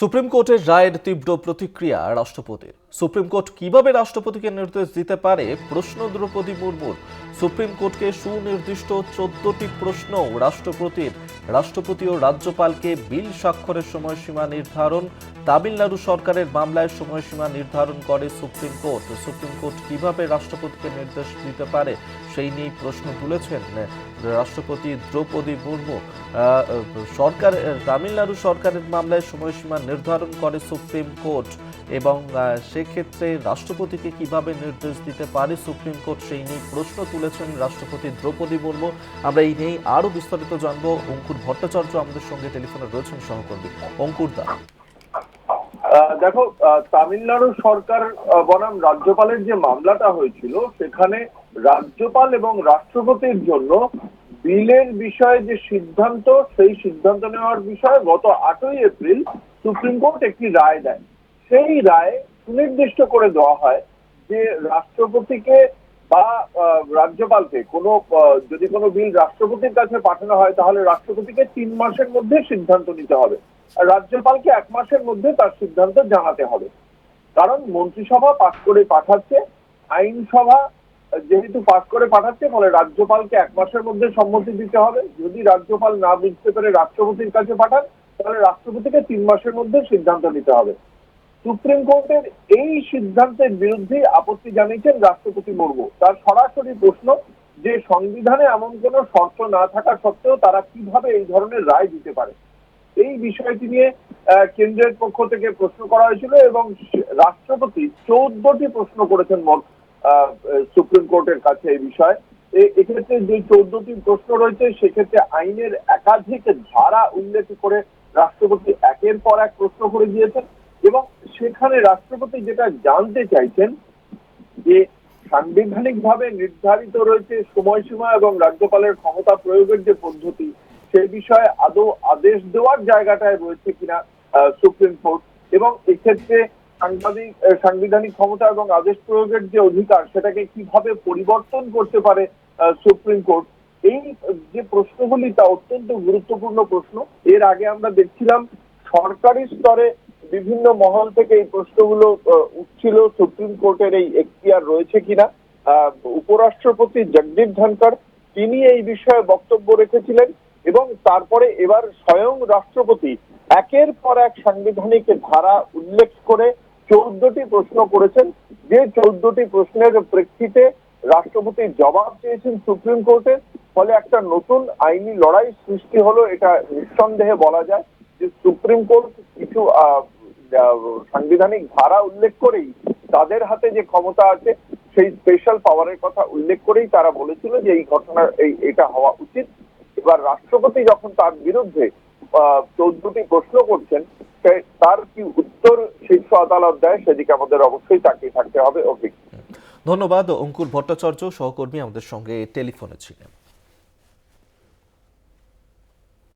Supreme কোর্টের রায়ের তীব্র প্রতিক্রিয়া রাষ্ট্রপতির। সুপ্রিম কোর্ট কীভাবে রাষ্ট্রপতিকে নির্দেশ দিতে পারে? প্রশ্ন দ্রৌপদী মুর্মুর। সুপ্রিম কোর্টকে সুনির্দিষ্ট চোদ্দটি প্রশ্ন রাষ্ট্রপতির রাষ্ট্রপতি ও রাজ্যপালকে বিল স্বাক্ষরের সময়সীমা নির্ধারণ, তামিলনাড়ু সরকারের মামলায় সময়সীমা নির্ধারণ করে সুপ্রিম কোর্ট। সুপ্রিম কোর্ট কীভাবে রাষ্ট্রপতিকে নির্দেশ দিতে পারে সেই নিয়ে প্রশ্ন তুলেছেন রাষ্ট্রপতি দ্রৌপদী মুর্মু। সরকার, তামিলনাড়ু সরকারের মামলায় সময়সীমা নির্ধারণ করে সুপ্রিম কোর্ট এবং সেক্ষেত্রে রাষ্ট্রপতিকে কীভাবে নির্দেশ দিতে পারে সুপ্রিম কোর্ট সেই নিয়ে প্রশ্ন তুলেছেন রাষ্ট্রপতি দ্রৌপদী মুর্মু। আমরা এই নিয়েই আরও বিস্তারিত জানব। অঙ্কুর ভট্টাচার্য আমাদের সঙ্গে টেলিফোনে রয়েছেন সহকর্মী অঙ্কুর দা। দেখো তামিলনাড়ু সরকার বনাম রাজ্যপালের যে মামলাটা হয়েছিল, সেখানে রাজ্যপাল এবং রাষ্ট্রপতির জন্য বিলের বিষয়ে যে সিদ্ধান্ত, সেই সিদ্ধান্ত নেওয়ার বিষয়ে গত আটই এপ্রিল সুপ্রিম কোর্ট একটি রায় দেয়। সেই রায় সুনির্দিষ্ট করে দেওয়া হয় যে রাষ্ট্রপতিকে বা রাজ্যপালকে কোনো যদি কোনো বিল রাষ্ট্রপতির কাছে পাঠানো হয়, তাহলে রাষ্ট্রপতিকে তিন মাসের মধ্যে সিদ্ধান্ত নিতে হবে। আর রাজ্যপালকে এক মাসের মধ্যে তার সিদ্ধান্ত জানাতে হবে। কারণ মন্ত্রিসভা পাশ করে পাঠাচ্ছে, আইনসভা যেহেতু পাশ করে পাঠাচ্ছে, ফলে রাজ্যপালকে এক মাসের মধ্যে সম্মতি দিতে হবে। যদি রাজ্যপাল না বুঝতে পেরে রাষ্ট্রপতির কাছে পাঠান, তাহলে রাষ্ট্রপতিকে তিন মাসের মধ্যে সিদ্ধান্ত নিতে হবে। সুপ্রিম কোর্টের এই সিদ্ধান্তের বিরুদ্ধে আপত্তি জানিয়েছেন রাষ্ট্রপতি মুর্মু। তার সরাসরি প্রশ্ন, যে সংবিধানে এমন কোনো শর্ত না থাকা সত্ত্বেও তারা কীভাবে এই ধরনের রায় দিতে পারে? এই বিষয়টি নিয়ে কেন্দ্রের পক্ষ থেকে প্রশ্ন করা হয়েছিল এবং রাষ্ট্রপতি চৌদ্দটি প্রশ্ন করেছেন সুপ্রিম কোর্টের কাছে এই বিষয়ে। এক্ষেত্রে যে চৌদ্দটি প্রশ্ন রয়েছে, সেক্ষেত্রে আইনের একাধিক ধারা উল্লেখ করে রাষ্ট্রপতি একের পর এক প্রশ্ন করে দিয়েছেন এবং সেখানে রাষ্ট্রপতি যেটা জানতে চাইছেন, যে সাংবিধানিকভাবে নির্ধারিত রয়েছে সময়সীমা এবং রাজ্যপালের ক্ষমতা প্রয়োগের যে পদ্ধতি সেই বিষয়ে আদৌ আদেশ দেওয়ার জায়গাটায় রয়েছে কিনা সুপ্রিম কোর্ট। এবং এক্ষেত্রে সাংবাদিক সাংবিধানিক ক্ষমতা এবং আদেশ প্রয়োগের যে অধিকার, সেটাকে কীভাবে পরিবর্তন করতে পারে সুপ্রিম কোর্ট? এই, যে প্রশ্নগুলি তা অত্যন্ত গুরুত্বপূর্ণ প্রশ্ন। এর আগে আমরা দেখছিলাম, সরকারি স্তরে বিভিন্ন মহল থেকে এই প্রশ্নগুলো উঠছিল, সুপ্রিম কোর্টের এই এখতিয়ার রয়েছে কিনা? উপরাষ্ট্রপতি জগদীপ ধনকর তিনি এই বিষয়ে বক্তব্য রেখেছিলেন এবং তারপরে এবার স্বয়ং রাষ্ট্রপতি একের পর এক সাংবিধানিক ধারা উল্লেখ করে চৌদ্দটি প্রশ্ন করেছেন। যে চৌদ্দটি প্রশ্নের প্রেক্ষিতে রাষ্ট্রপতি জবাব চেয়েছেন সুপ্রিম কোর্টে, ফলে একটা নতুন আইনি লড়াই সৃষ্টি হলো, এটা নিঃসন্দেহে বলা যায় যে সুপ্রিম কোর্ট কিছু সাংবিধানিক ধারা উল্লেখ করেই তাদের হাতে যে ক্ষমতা আছে, সেই স্পেশাল পাওয়ারের কথা উল্লেখ করেই তারা বলেছিল যে এই ঘটনা, এই, এটা হওয়া উচিত। এবার রাষ্ট্রপতি যখন তার বিরুদ্ধে চৌদ্দটি প্রশ্ন করছেন তার কি উত্তর শীর্ষ আদালত দেয়, সেদিকে আমাদের অবশ্যই তাকিয়ে থাকতে হবে অভিজ্ঞ ধন্যবাদ, অঙ্কুর ভট্টাচার্য, সহকর্মী আমাদের সঙ্গে টেলিফোনে ছিলেন।